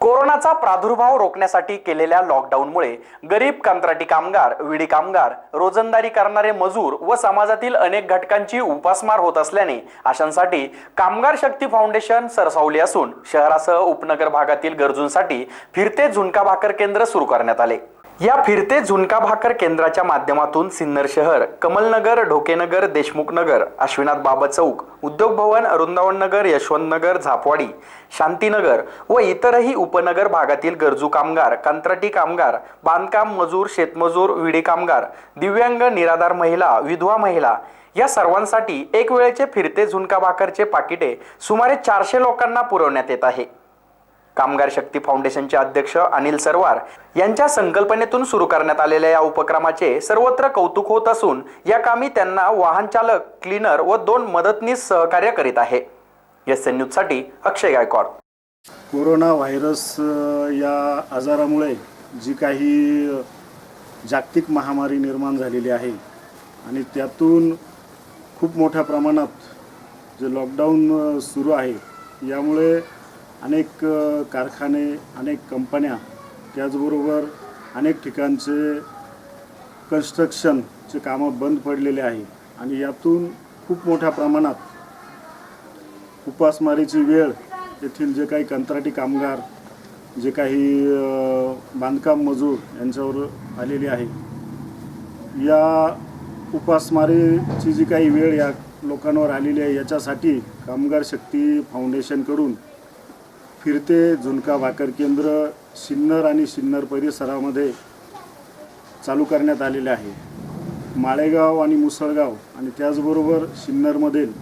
कोरोनाचा प्रादुर्भाव रोखण्यासाठी केलेल्या लॉकडाऊनमुळे गरीब कंत्राटी कामगार विडी कामगार रोजंदारी करणारे मजूर व समाजातील अनेक घटकांची उपासमार होत असल्याने अशांसाठी कामगार शक्ती फाउंडेशन सरसावली असून शहरासह उपनगर भागातील गरजूंसाठी फिरते झुणका भाकर केंद्र सुरू करण्यात आले. या फिरते झुणका भाकर केंद्राच्या माध्यमातून सिन्नर शहर कमलनगर ढोकेनगर देशमुख नगर अश्विनाथ बाबा चौक उद्योग भवन अरुंदावन नगर यशवंत नगर झापवाडी शांतीनगर व इतरही उपनगर भागातील गरजू कामगार कंत्राटी कामगार बांधकाम मजूर शेतमजूर विडी कामगार दिव्यांग निराधार महिला विधवा महिला या सर्वांसाठी एक वेळेचे फिरते झुणका भाकरचे पाकिटे सुमारे चारशे लोकांना पुरवण्यात येत आहे. कामगार शक्ती फाउंडेशनचे अध्यक्ष अनिल सरवार यांच्या संकल्पनेतून सुरू करण्यात आलेल्या या उपक्रमाचे सर्वत्र कौतुक होत असून या कामी त्यांना वाहन चालक क्लीनर व दोन मदतनीस सहकार्य करीत आहे. एस एन न्यूजसाठी अक्षय गायकवाड. कोरोना व्हायरस या आजारामुळे जी काही जागतिक महामारी निर्माण झालेली आहे आणि त्यातून खूप मोठ्या प्रमाणात जे लॉकडाऊन सुरू आहे यामुळे अनेक कारखाने अनेक कंपन्या त्याचबरोबर अनेक ठिकाणचे कन्स्ट्रक्शनचे कामं बंद पडलेले आहे. आणि यातून खूप मोठ्या प्रमाणात उपासमारीची वेळ येथील जे काही कंत्राटी कामगार जे काही बांधकाम मजूर यांच्यावर आलेली आहे. या उपासमारीची जी काही वेळ या लोकांवर आलेली आहे याच्यासाठी कामगार शक्ती फाउंडेशनकडून फिरते झुणका भाकर केंद्र सिन्नर आणि सिन्नर परिसरामध्ये चालू करण्यात आलेले आहे. माळेगाव आणि मुसळगाव आणि त्याचबरोबर सिन्नरमधील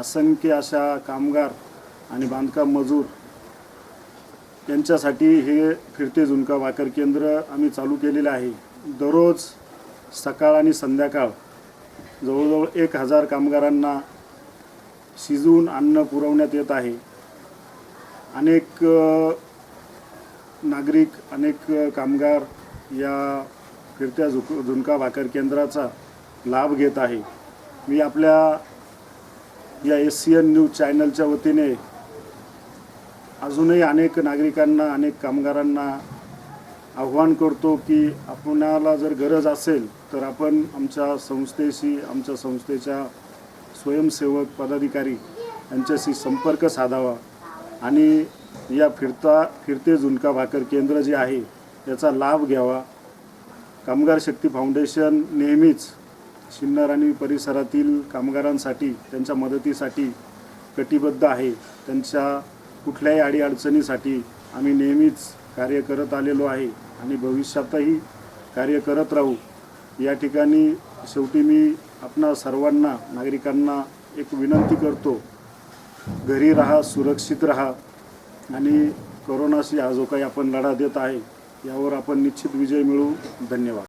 असंख्य अशा कामगार आणि बांधकाम मजूर यांच्यासाठी हे फिरते झुणका भाकर केंद्र आम्ही चालू केलेले आहे. दररोज सकाळ आणि संध्याकाळ जवळजवळ एक हजार कामगारांना शिजवून अन्न पुरवण्यात येत आहे. अनेक नागरिक अनेक कामगार या फिरत्या झुक झुणका भाकर केंद्राचा लाभ घेत आहे. मी आपल्या या एस सी एन न्यूज चॅनलच्या वतीने अजूनही अनेक नागरिकांना अनेक कामगारांना आव्हान करतो की आपणाला जर गरज असेल तर आपण आमच्या संस्थेशी आमच्या संस्थेच्या स्वयंसेवक पदाधिकारी यांच्याशी संपर्क साधावा. आणि या फिरता फिरते झुणका भाकर केंद्र जे आहे याचा लाभ घ्यावा. कामगार शक्ती फाउंडेशन नेहमीच सिन्नर आणि परिसरातील कामगारांसाठी त्यांच्या मदतीसाठी कटिबद्ध आहे. त्यांच्या कुठल्याही अडीअडचणीसाठी आम्ही नेहमीच कार्य करत आलेलो आहे आणि भविष्यातही कार्य करत राहू. या ठिकाणी शेवटी मी आपणा सर्वांना नागरिकांना एक विनंती करतो घरी राहा सुरक्षित राहा. आणि कोरोनाशी हा जो काही आपण लढा देत आहे यावर आपण निश्चित विजय मिळवू. धन्यवाद.